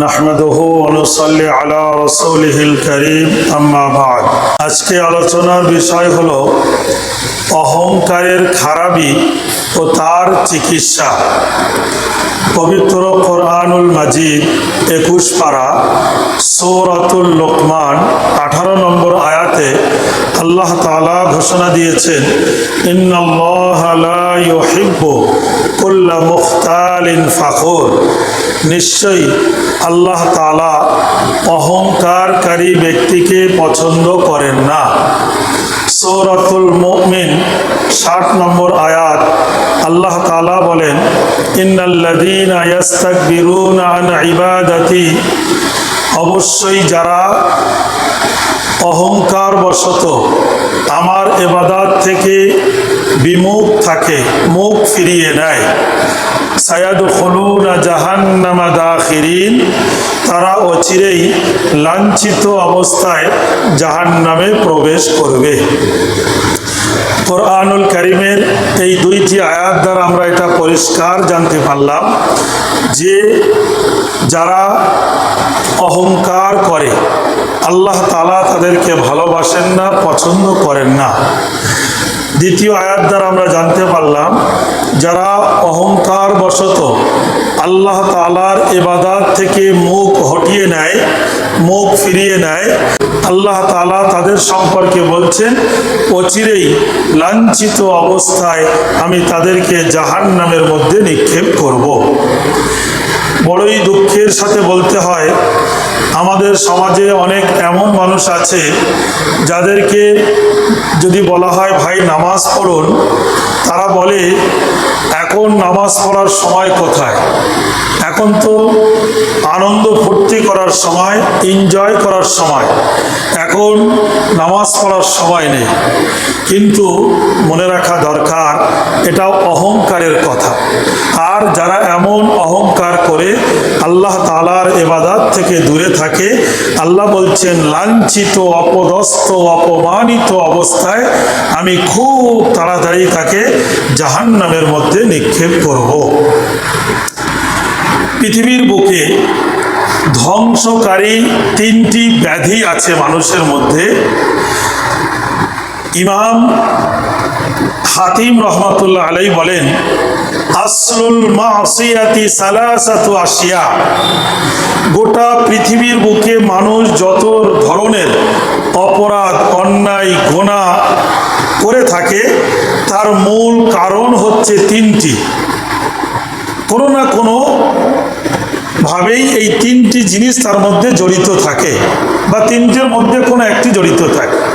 نحمده ونصلي على رسوله الكريم কারীম بعد. আজকে আলোচনার বিষয় হলো অহংকারের খারাপি ও তার চিকিৎসা। পবিত্র কোরআনুল মাজিদ একুশ পারা সৌরাতুল লোকমান, আঠারো নম্বর আয়াতে আল্লাহ তালা ঘোষণা দিয়েছেন ইন্নআল্লাহ লা ইউহিব্বু কুল্লা মুখতালিন ফাখুর। নিশ্চয়ই আল্লাহ তাআলা অহংকারকারী ব্যক্তিকে পছন্দ করেন না। সৌরাতুল মুমিন, ষাট নম্বর আয়াত, আল্লাহ তাআলা বলেন ইন্নাল্লাযীনা ইয়াস্তাকবিরুনা আন ইবাদাতি। অবশ্যই যারা অহংকার বশত আমার এবাদাত থেকে বিমুখ থাকে, মুখ ফিরিয়ে নেয়। সায়াদ হলুনা জাহান্নামা দাখিরিন, তারা অচিরেই লাঞ্ছিত অবস্থায় জাহান্নামে প্রবেশ করবে। কোরআনুল করিমের এই দুইটি আয়াত দ্বারা আমরা এটা পরিষ্কার জানতে পারলাম যে যারা অহংকার করে, আল্লাহ তালা তাদেরকে ভালোবাসেন না, পছন্দ করেন না। দ্বিতীয় আয়াত দ্বারা আমরা জানতে পারলাম, যারা অহংকার বশত আল্লাহ তালার এবাদাত থেকে মুখ হটিয়ে নেয়, মুখ ফিরিয়ে নেয়, আল্লাহ তালা তাদের সম্পর্কে বলছেন, অচিরেই লাঞ্ছিত অবস্থায় আমি তাদেরকে জাহান নামের মধ্যে নিক্ষেপ করব। বড়ই দুঃখের সাথে বলতে হয়, আমাদের সমাজে অনেক এমন মানুষ আছে, যাদেরকে যদি বলা হয়, ভাই, নামাজ পড়ুন। তারা বলে, এখন নামাজ পড়ার সময় কোথায়? এখন তো আনন্দ ফুর্তি করার সময় এনজয় করার সময়। এখন নামাজ পড়ার সময় নেই। কিন্তু মনে রাখা দরকার, এটাও অহংকারের কথা। আর যারা এমন অহংকার করে আল্লাহ তালার এবাদাত থেকে দূরে থাকে। আল্লাহ বলছেন, লাঞ্ছিত, অপদস্থ, অপমানিত অবস্থায় আমি খুব তাড়াতাড়ি তাকে জাহান্নামের মধ্যে নিক্ষেপ করব। পৃথিবীর বুকে ধ্বংসকারী তিনটি ব্যাধি আছে মানুষের মধ্যে। ইমাম হাতিম রহমতুল্লাহ আলাই বলেন আসলুল মাসিয়াতি সালাসাতু আসিয়া। গোটা পৃথিবীর বুকে মানুষ যত ধরনের অপরাধ, অন্যায়, গোনা করে থাকে, তার মূল কারণ হচ্ছে তিনটি। কোনো না কোনো ভাবেই এই তিনটি জিনিস তার মধ্যে জড়িত থাকে বা তিনটের মধ্যে কোনো একটি জড়িত থাকে।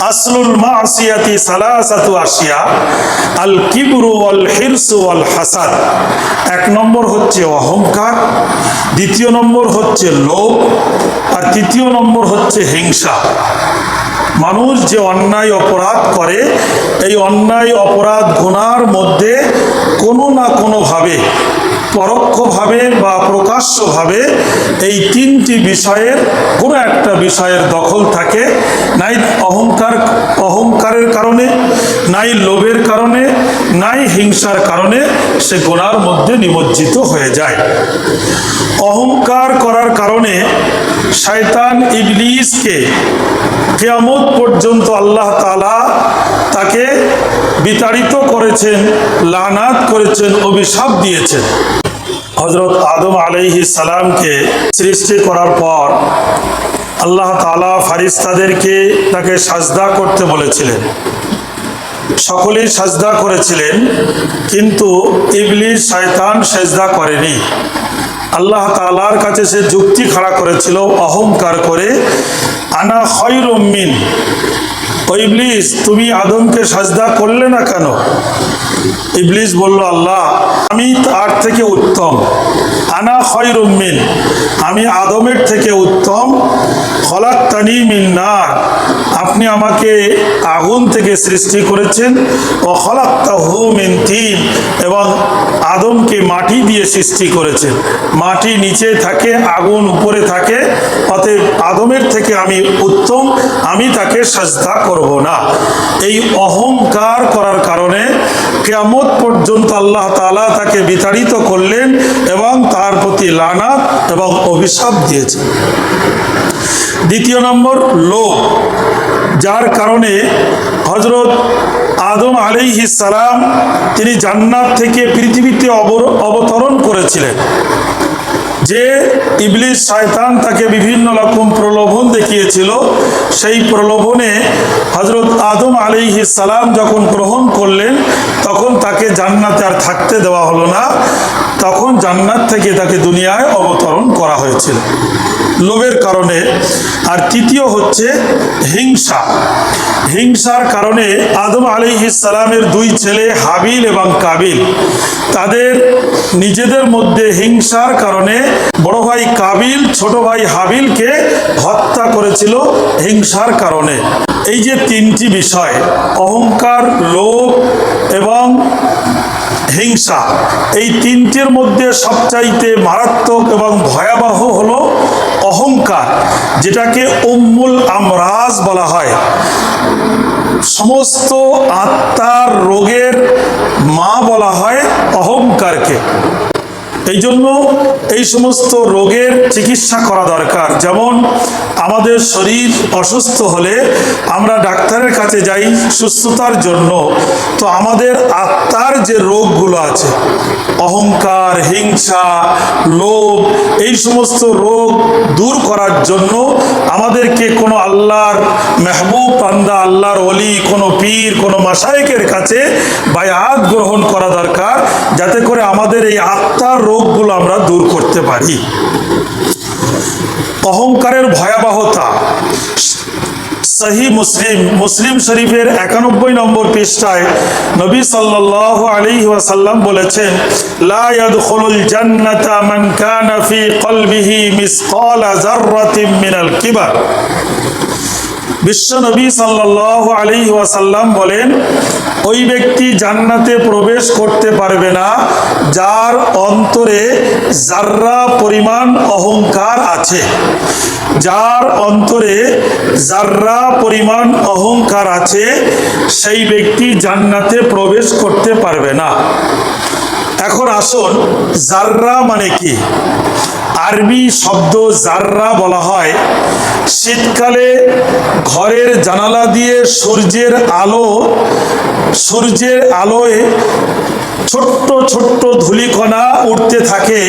আসলুল মাসিয়াতি সালাসাতু আসিয়া আল কিবরু ওয়াল হিরসু ওয়াল হাসাদ। এক নম্বর হচ্ছে অহংকার, দ্বিতীয় নম্বর হচ্ছে লোভ, আর তৃতীয় নম্বর হচ্ছে হিংসা। মানুষ যে অন্যায় অপরাধ করে, এই অন্যায় অপরাধ গুনার মধ্যে কোনো না কোনোভাবে পরোক্ষভাবে বা প্রকাশ্যভাবে এই তিনটি বিষয়ের কোনো একটা বিষয়ের দখল থাকে। নাই অহংকার, অহংকারের কারণে, নাই লোভের কারণে, নাই হিংসার কারণে সে গোনার মধ্যে নিমজ্জিত হয়ে যায়। অহংকার করার কারণে শয়তান ইবলিসকে কেয়ামত পর্যন্ত আল্লাহ তালা তাকে বিতাড়িত করেছেন, লানাত করেছেন, অভিশাপ দিয়েছেন। হজরত আদম আলাইহি সালামকে সৃষ্টি করার পর আল্লাহ তালা ফারিস্তাদেরকে তাকে সাজদা করতে বলেছিলেন। সকলেই সাজদা করেছিলেন, কিন্তু ইবলিস, শয়তান সেজদা করেনি। আল্লাহ তালার কাছে সে যুক্তি খাড়া করেছিল, অহংকার করে, আনা খৈরমিন ইবলিস, তুমি আদমকে সাজদা করলে না কেন? ইবলিস বলল আল্লাহ আমি তার থেকে উত্তম। আনা খৈরমিন আমি আদমের থেকে উত্তম। খলাক তানি মিন্নার। আপনি আমাকে আগুন থেকে সৃষ্টি করেছেন। ও খলাক তাহু মিন তিন। এবং আদমকে মাটি দিয়ে সৃষ্টি করেছেন। মাটি নিচে থাকে, আগুন উপরে থাকে। অতএব আদমের থেকে আমি উত্তম। আমি তাকে সাজদা করব না। এই অহংকার করার কারণে কেয়ামত পর্যন্ত আল্লাহ তালা তাকে বিতাড়িত করলেন এবং প্রতি লানাত এবং অভিশাপ দিয়েছে। দ্বিতীয় নম্বর, লোভ। যার কারণে হজরত আদম আলিহি সালাম তিনি জান্নাত থেকে পৃথিবীতে অবতরণ করেছিলেন। যে ইবলিস শয়তান তাকে বিভিন্ন রকম প্রলোভন দেখিয়েছিল, সেই প্রলোভনে হজরত আদম আলিহি সালাম যখন গ্রহণ করলেন, তখন তাকে জান্নাতে আর থাকতে দেওয়া হলো না। তখন জান্নাত থেকে তাকে দুনিয়ায় অবতরণ করা হয়েছিল। লোভের কারণে। আর তৃতীয় হচ্ছে হিংসা। হিংসার কারণে আদম আলিহিস সালামের দুই ছেলে হাবিল এবং কাবিল, তাদের নিজেদের মধ্যে হিংসার কারণে বড় ভাই কাবিল, ছোট ভাই হাবিলকে হত্যা করেছিল হিংসার কারণে। এই যে তিনটি বিষয়, অহংকার, লোভ এবং হিংসা। এই তিনটির মধ্যে সবচাইতে মারাত্মক এবং ভয়াবহ হল অহংকার, যেটাকে উম্মুল আমরাজ বলা হয়। সমস্ত আত্মার রোগের মা বলা হয় অহংকারকে। এই জন্য এই সমস্ত রোগের চিকিৎসা করা দরকার। যেমন আমাদের শরীর অসুস্থ হলে আমরা ডাক্তারের কাছে যাই সুস্থতার জন্য। তো আমাদের আত্মার যে রোগগুলো আছে, অহংকার, হিংসা, লোভ, এই সমস্ত রোগ দূর করার জন্য আমাদেরকে কোনো আল্লাহর মেহবুব পান্দা আল্লাহর অলি কোনো পীর, কোনো মাসায়েকের কাছে বায়াত গ্রহণ করা দরকার। যাতে করে আমাদের এই আত্মার রোগগুলো আমরা দূর করতে পারি। অহংকারের ভয়াবহতা। সহি মুসলিম মুসলিম শরীফের একানব্বই নম্বর পৃষ্ঠায় নবী সাল্লাল্লাহু আলাইহি ওয়াসাল্লাম বলেছেন, লা ইয়াদখুলুল জান্নাতা মান কানা ফি কলবিহি মিসকালা যাররাতিন মিনাল কিবার। বিশ্বনবী সাল্লাল্লাহু আলাইহি ওয়াসাল্লাম বলেন, ওই ব্যক্তি জান্নাতে প্রবেশ করতে পারবে না, যার অন্তরে জাররা পরিমাণ অহংকার আছে। যার অন্তরে জাররা পরিমাণ অহংকার আছে, সেই ব্যক্তি জান্নাতে প্রবেশ করতে পারবে না। এখন আসুন জাররা মানে কি? আরবি শব্দ জাররা বলা হয়। শীতকালে ঘরের জানালা দিয়ে সূর্যের আলো, সূর্যের আলোয় ছোট্ট ছোট্ট ধূলিকণা উঠতে থাকে।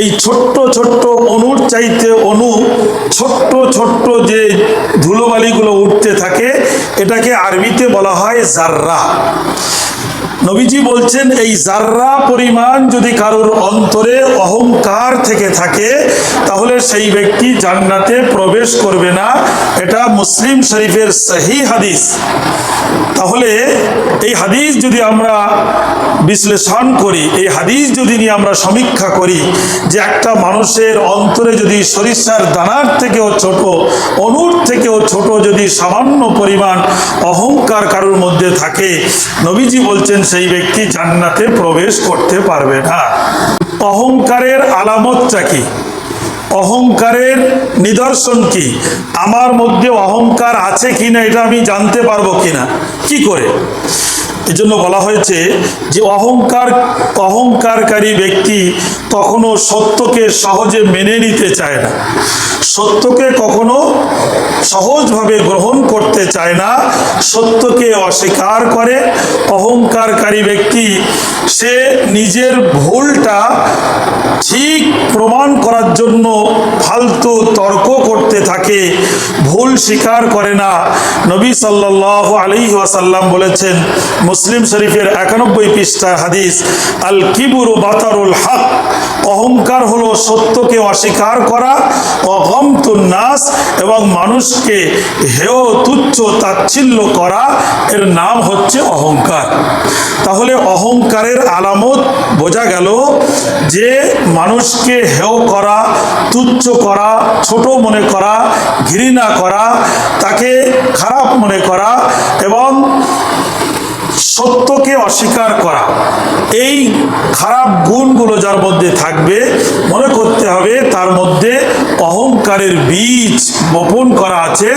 এই ছোট্ট ছোট্ট অনুর চাইতে অনু ছোট্ট ছোট্ট যে ধুলোবালিগুলো উঠতে থাকে, এটাকে আরবিতে বলা হয় জাররা। নবীজি বলছেন, এই জাররা পরিমাণ যদি কারোর অন্তরে অহংকার থেকে থাকে, তাহলে সেই ব্যক্তি জান্নাতে প্রবেশ করবে না। এটা মুসলিম শরীফের সহি হাদিস। তাহলে এই হাদিস যদি আমরা বিশ্লেষণ করি, এই হাদিস যদি নিয়ে আমরা সমীক্ষা করি যে একটা মানুষের অন্তরে যদি সরিষার দানার থেকেও ছোট, অনুর থেকেও ছোট যদি সামান্য পরিমাণ অহংকার কারোর মধ্যে থাকে, নবীজি বলছেন সেই ব্যক্তি জান্নাতে প্রবেশ করতে পারবে না। অহংকারের আলামতটা কি? অহংকারের নিদর্শন কি? আমার মধ্যে অহংকার আছে কিনা এটা আমি জানতে পারব কিনা? কি করে? এজন্য বলা হয়েছে যে অহংকার, অহংকারকারী ব্যক্তি কখনো সত্যকে সহজে মেনে নিতে চায় না। সত্যকে কখনো সহজভাবে গ্রহণ করতে চায় না, সত্যকে অস্বীকার করে। অহংকারকারী ব্যক্তি, সে নিজের ভুলটা ঠিক প্রমাণ করার জন্য ফালতু তর্ক করতে থাকে, ভুল স্বীকার করে না। নবী সাল্লাহ আলী ওয়াসাল্লাম বলেছেন, মুসলিম শরীফের একানব্বই পৃষ্ঠার হাদিস আল কিবুরু বাতারুল হক, অহংকার হলো সত্যকে অস্বীকার করা, অগমতুন নাস এবং মানুষকে হেয়, তুচ্ছ, তাচ্ছিল্য করা এর নাম হচ্ছে অহংকার। তাহলে অহংকারের আলামত বোঝা গেল যে মানুষকে হেয় করা, তুচ্ছ করা, ছোট মনে করা, ঘৃণা করা, তাকে খারাপ মনে করা এবং সত্যকে অস্বীকার করা। এই খারাপ গুণগুলো যার মধ্যে থাকবে, মনে করতে হবে তার মধ্যে অহংকারের বীজ বপন করা আছে,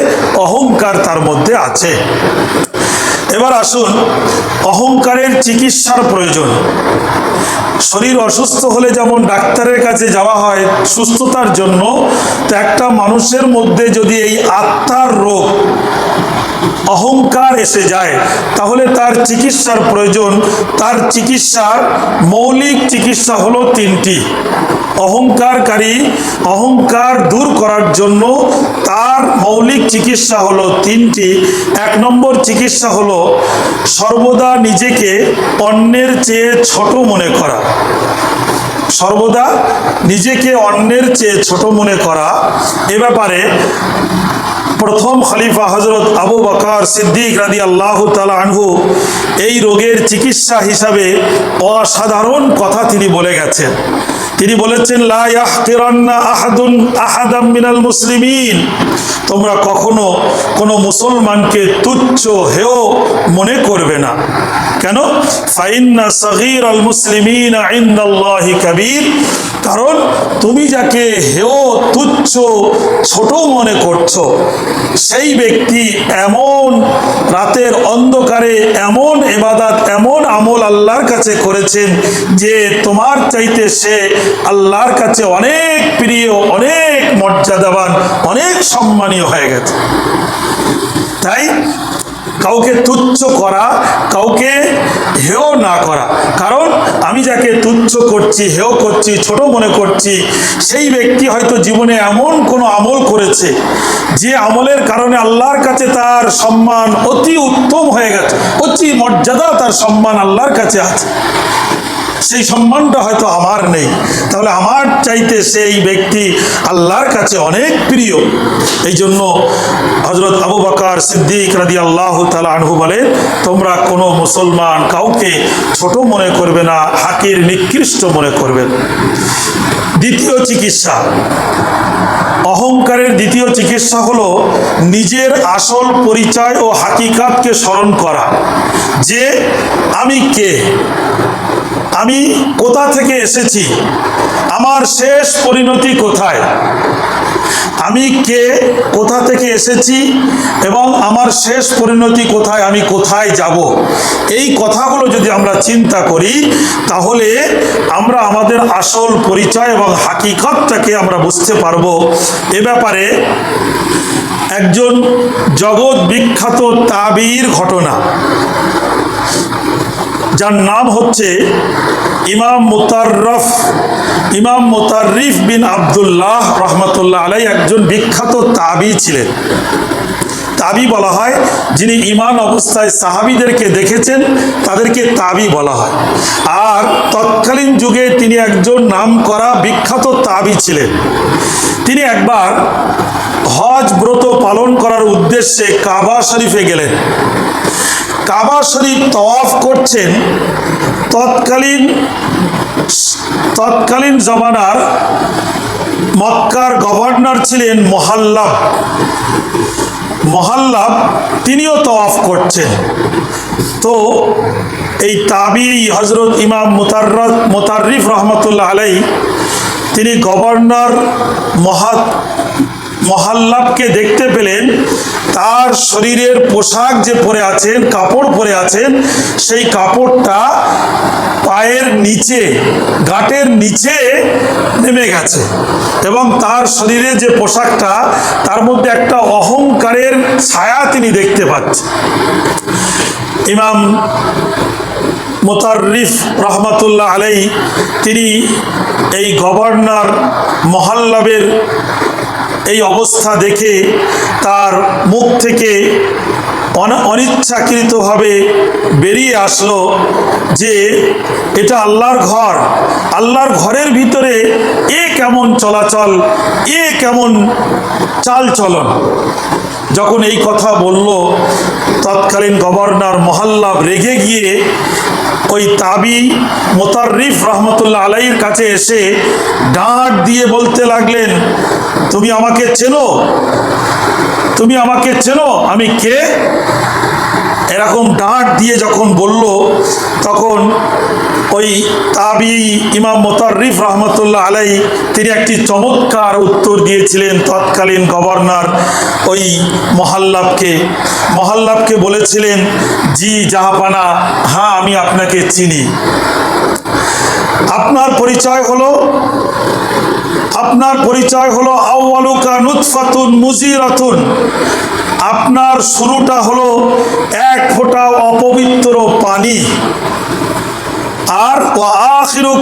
অহংকার তার মধ্যে আছে। এবার আসুন, অহংকারের চিকিৎসার প্রয়োজন। শরীর অসুস্থ হলে যেমন ডাক্তারের কাছে যাওয়া হয় সুস্থতার জন্য, তো একটা মানুষের মধ্যে যদি এই আত্মার রোগ, অহংকার এসে যায়, তাহলে তার চিকিৎসার প্রয়োজন। তার চিকিৎসার মৌলিক চিকিৎসা হলো তিনটি। অহংকারকারী, অহংকার দূর করার জন্য তার মৌলিক চিকিৎসা হলো তিনটি। এক নম্বর চিকিৎসা হলো সর্বদা নিজেকে অন্যের চেয়ে ছোট মনে করা। সর্বদা নিজেকে অন্যের চেয়ে ছোট মনে করা। এ ব্যাপারে প্রথম খলিফা হজরত আবু বকর সিদ্দিক রাদি আল্লাহ তালা আনহু এই রোগের চিকিৎসা হিসাবে অসাধারণ কথা তিনি বলে গেছেন। তিনি বলেছেন মুসলিমিন। তোমরা কখনো কোনো মুসলমানকে তুচ্ছ হেও মনে করবে না। কেন? ফাইন্না সগীর আল মুসলিমিন ইন্দাল্লাহি কাবীর। কারণ তুমি যাকে হেও তুচ্ছ, ছোট মনে করছ, সেই ব্যক্তি এমন রাতের অন্ধকারে এমন এবাদাত এমন আমল আল্লাহর কাছে করেছেন যে তোমার চাইতে সে আল্লাহর কাছে অনেক প্রিয়, অনেক মর্যাদাবান, অনেক সম্মানীয় হয়ে গেছে। তাই কাউকে তুচ্ছ করা, কাউকে হেও না করা, কারণ আমি যাকে তুচ্ছ করছি, হেয় করছি, ছোট মনে করছি, সেই ব্যক্তি হয়তো জীবনে এমন কোনো আমল করেছে, যে আমলের কারণে আল্লাহর কাছে তার সম্মান অতি উত্তম হয়ে গেছে, অতি মর্যাদা, তার সম্মান আল্লাহর কাছে আছে। সেই সম্মানটা হয়তো আমার নেই। তাহলে আমার চাইতে সেই ব্যক্তি আল্লাহর কাছে অনেক প্রিয়। এই জন্য হজরত আবু বাকার সিদ্দিক রাদি আল্লাহ তালা আনহু বলে তোমরা কোনো মুসলমান কাউকে ছোট মনে করবে না, হাকির নিকৃষ্ট মনে করবে। দ্বিতীয় চিকিৎসা। অহংকারের দ্বিতীয় চিকিৎসা হলো নিজের আসল পরিচয় ও হাকিকাতকে স্মরণ করা। যে আমি কে? আমি কোথা থেকে এসেছি? আমার শেষ পরিণতি কোথায়? আমি কে? কোথা থেকে এসেছি? এবং আমার শেষ পরিণতি কোথায়? আমি কোথায় যাব? এই কথাগুলো যদি আমরা চিন্তা করি, তাহলে আমরা আমাদের আসল পরিচয় এবং হাকিকতটাকে আমরা বুঝতে পারব। এ ব্যাপারে একজন জগৎ বিখ্যাত তাবির ঘটনা। যার নাম হচ্ছে ইমাম মুতাররফ। ইমাম মুতারিফ বিন আবদুল্লাহ রহমতুল্লাহ আলাই একজন বিখ্যাত তাবি ছিলেন। তাবি বলা হয়, যিনি ইমান অবস্থায় সাহাবিদেরকে দেখেছেন, তাদেরকে তাবি বলা হয়। আর তৎকালীন যুগে তিনি একজন নাম করা বিখ্যাত তাবি ছিলেন। তিনি একবার হজ ব্রত পালন করার উদ্দেশ্যে কাবা শরীফে গেলেন। কাবা শরীফ তওয়াফ করছেন, তৎকালীন তৎকালীন জমানার মক্কার গভর্নর ছিলেন মহাল্লাব। মহাল্লাব তিনিও তওয়াফ করছেন। তো এই তাবি হজরত ইমাম মুতার্র মুতারিফ রহমতুল্লাহ আলাই তিনি গভর্নর মহা, মহাল্লাবকে দেখতে পেলেন তার শরীরের পোশাক যে পরে আছেন, কাপড় পরে আছেন, সেই কাপড়টা পায়ের নিচে, গাটের নিচে নেমে গেছে। এবং তার শরীরে যে পোশাকটা, তার মধ্যে একটা অহংকারের ছায়া তিনি দেখতে পাচ্ছেন। ইমাম মোতারিফ রহমাতুল্লাহ আলাই তিনি এই গভর্নর মহাল্লাবের এই অবস্থা দেখে তার মুখ থেকে অন- অনিচ্ছাকৃতভাবে বেরিয়ে আসলো যে এটা আল্লাহর ঘর। আল্লাহর ঘরের ভিতরে এ কেমন চলাচল, এ কেমন চাল চলন যখন এই কথা বলল, তৎকালীন গভর্নর মহাল্লাব রেগে গিয়ে ওই তাবি মোতারিফ রহমতুল্লাহ আলাইয়ের কাছে এসে ডাঁট দিয়ে বলতে লাগলেন, তুমি আমাকে চেনো? তুমি আমাকে চেনো? আমি কে? এরকম ডাঁট দিয়ে যখন বলল তখন ওই তাবি ইমাম মোতারিফ রহমতুল্লাহ আলাই তিনি একটি চমৎকার উত্তর দিয়েছিলেন তৎকালীন গভর্নর ওই মহাল্লাবকে। মহাল্লাবকে বলেছিলেন, জি জাহাপানা হ্যাঁ আমি আপনাকে চিনি। আপনার পরিচয় হলো, আপনার পরিচয় হলো আউয়ালুকা নুতফাতুন মুজিরাতুন। আপনার শুরুটা হলো এক ফোঁটা অপবিত্র পানি আর ওয়া আখিরুকা জিফাতুন কাজিরা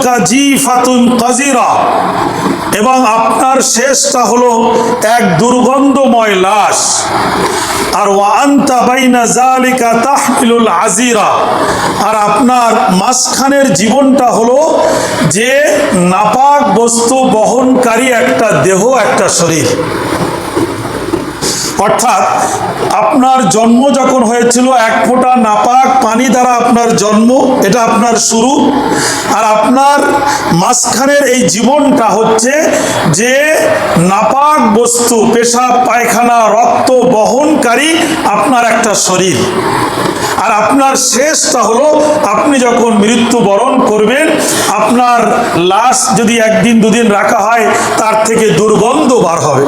এবং আপনার শেষটা হলো এক দুর্গন্ধময় লাশ। আর ওয়া আনতা বাইনা জালিকা তাহমিলুল আজিরা আর আপনার মাঝখানের জীবনটা হলো যে নাপাক বস্তু বহনকারী একটা দেহ, একটা শরীর। অর্থাৎ আপনার জন্ম যখন হয়েছিল, এক ফোঁটা নাপাক পানি দ্বারা আপনার জন্ম, এটা আপনার শুরু। আর আপনার মাঝখানের এই জীবনটা হচ্ছে যে নাপাক বস্তু, পেশাব, পায়খানা, রক্ত বহনকারী আপনার একটা শরীর। আর আপনার শেষটা হলো, আপনি যখন মৃত্যুবরণ করবেন, আপনার লাশ যদি একদিন দুদিন রাখা হয়, তার থেকে দুর্গন্ধ বার হবে।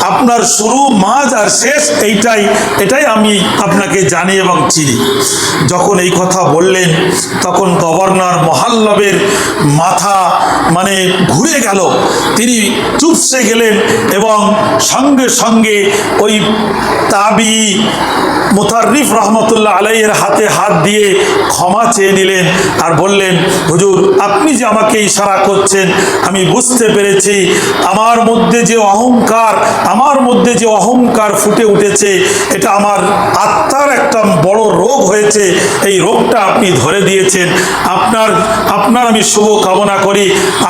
আপনার শুরু, মাঝ আর শেষ, এইটাই, এটাই আমি আপনাকে জানি এবং চিনি। যখন এই কথা বললেন, তখন গভর্নর মহাল্লবের মাথা মানে ঘুরে গেল। তিনি চুপসে গেলেন এবং সঙ্গে সঙ্গে ওই তাবি মুতারিফ রহমতুল্লাহ আলাইয়ের হাতে হাত দিয়ে ক্ষমা চেয়ে নিলেন আর বললেন, হুজুর, আপনি যে আমাকে ইশারা করছেন, আমি বুঝতে পেরেছি। আমার মধ্যে যে অহংকার আমার মধ্যে যে অহংকার ফুটে উঠেছে, এটা আমার আত্মার একটা বড় রোগ হয়েছে, এই রোগটা আপনি ধরে দিয়েছেন। আপনার আপনার আমি শুভ কামনা করি,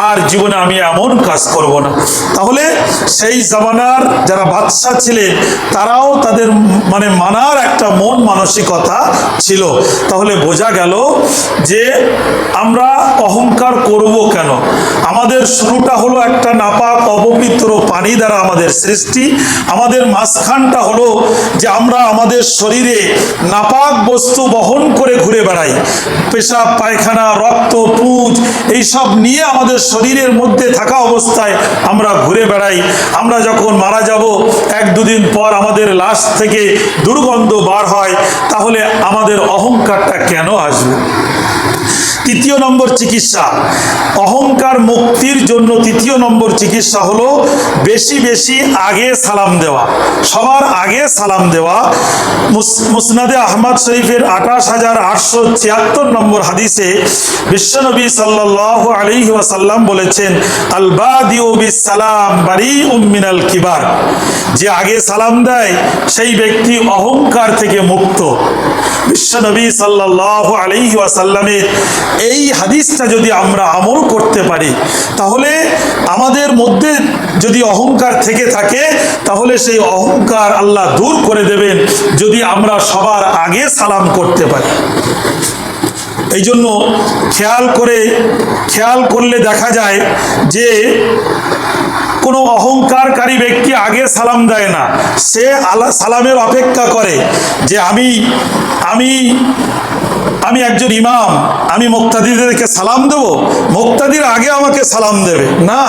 আর জীবনে আমি এমন কাজ করব না। তাহলে সেই জামানার যারা বাদশাহ ছিলেন, তারাও তাদের মানে মানার একটা মন মানসিকতা ছিল। তাহলে বোঝা গেল যে আমরা অহংকার করব কেন? আমাদের শুরুটা হলো একটা নাপাক অপবিত্র পানি দ্বারা আমাদের সৃষ্টি। আমাদের মাঝখানটা হলো যে আমরা আমাদের শরীরে নাপাক বস্তু বহন করে ঘুরে বেড়াই। পেশাব, পায়খানা, রক্ত, পুজ, এইসব নিয়ে আমাদের শরীরের মধ্যে থাকা অবস্থায় আমরা ঘুরে বেড়াই। আমরা যখন মারা যাব, এক দুদিন পর আমাদের লাশ থেকে দুর্গন্ধ বার হয়, তাহলে আমাদের অহংকারটা কেন আসবে? তৃতীয় নম্বর চিকিৎসা। অহংকার মুক্তির জন্য তৃতীয় নম্বর চিকিৎসা হলো বেশি বেশি আগে সালাম দেওয়া। সবার আগে সালাম দেওয়া। মুসনাদে আহমদ শরীফের আঠাশ হাজার আটশো ছিয়াত্তর নম্বর হাদিসে বিশ্বনবী সাল্লাহ আলী ওয়াসাল্লাম বলেছেন সালাম কিবার। যে আগে সালাম দেয়, সেই ব্যক্তি অহংকার থেকে মুক্ত। বিশ্বনবী সাল্লাহ আলী ওয়াসাল্লামের এই হাদিসটা যদি আমরা আমল করতে পারি, তাহলে আমাদের মধ্যে যদি অহংকার থেকে থাকে, তাহলে সেই অহংকার আল্লাহ দূর করে দেবেন যদি আমরা সবার আগে সালাম করতে পারি। এই জন্য খেয়াল করে, খেয়াল করলে দেখা যায় যে কোনো অহংকারকারী ব্যক্তি আগে সালাম দেয় না। সে আলা সালামের অপেক্ষা করে যে আমি আমি আমি একজন ইমাম, আমি মুক্তাদিদেরকে সালাম দেব, মুক্তাদির আগে আমাকে সালাম দেবে। না,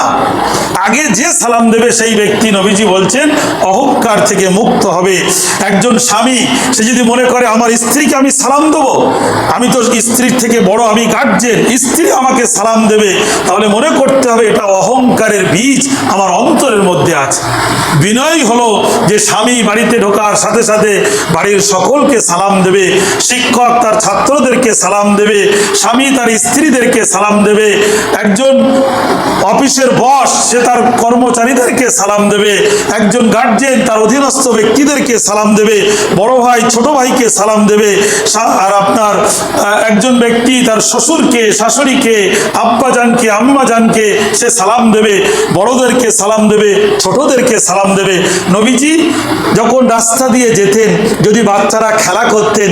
আগে যে সালাম দেবে সেই ব্যক্তি নবীজি বলছেন, অহংকার থেকে মুক্ত হবে। একজন স্বামী, সে যদি মনে করে আমার স্ত্রীকে আমি সালাম দেব, আমি তো স্ত্রীর থেকে বড়, আমি গার্জেন, স্ত্রী আমাকে সালাম দেবে, তাহলে মনে করতে হবে এটা অহংকারের বীজ আমার অন্তরের মধ্যে আছে। বিনয় হলো যে স্বামী বাড়িতে ঢোকার সাথে সাথে বাড়ির সকলকে সালাম দেবে, শিক্ষক তার ছাত্রদেরকে সালাম দেবে, স্বামী তার স্ত্রীদেরকে সালাম দেবে, একজন অফিসের বস, সে তার কর্মচারীদেরকে সালাম দেবে, একজন গার্জেন তার অধীনস্থ ব্যক্তিদেরকে সালাম দেবে, বড় ভাই, ছোট ভাইকে সালাম দেবে আর আপনার একজন ব্যক্তি তার শ্বশুরকে, শাশুড়িকে, আব্বাজানকে, আম্মাজানকে সে সালাম দেবে, বড়দেরকে সালাম দেবে, ছোটদেরকে সালাম দেবে। নবীজি যখন রাস্তা দিয়ে যেতেন, যদি বাচ্চারা খেলা করতেন,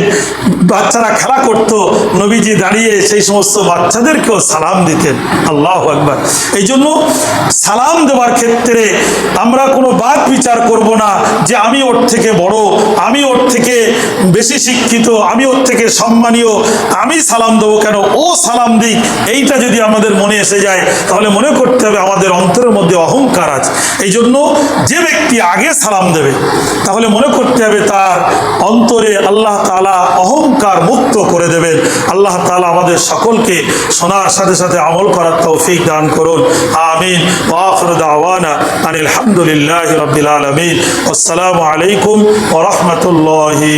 বাচ্চারা খেলা করত নবীজি দাঁড়িয়ে সেই সমস্ত বাচ্চাদেরকেও সালাম দিতেন। আল্লাহ একবার এই জন্য সালাম দেওয়ার ক্ষেত্রে আমরা কোনো বাদ বিচার করব না যে আমি ওর থেকে বড়, আমি ওর থেকে বেশি শিক্ষিত, আমি ওর থেকে সম্মানীয়, আমি সালাম দেবো কেন? ও সালাম দিক। এইটা যদি আমাদের মনে এসে যায়, তাহলে মনে করতে হবে আমাদের অন্তরের মধ্যে অহংকার আছে। এই জন্য যে ব্যক্তি আগে সালাম দেবে, তাহলে মনে করতে হবে তার অন্তরে আল্লাহ তালা অহংকার মুক্ত করে দেবেন। আল্লাহ তালা আমাদের সকলকে শোনার সাথে সাথে আমল করার তৌফিক দান করুন। আমিন। আলহামদুলিল্লাহ রবিল আলমিন। আসসালামু আলাইকুম ওরহমতুল্লাহি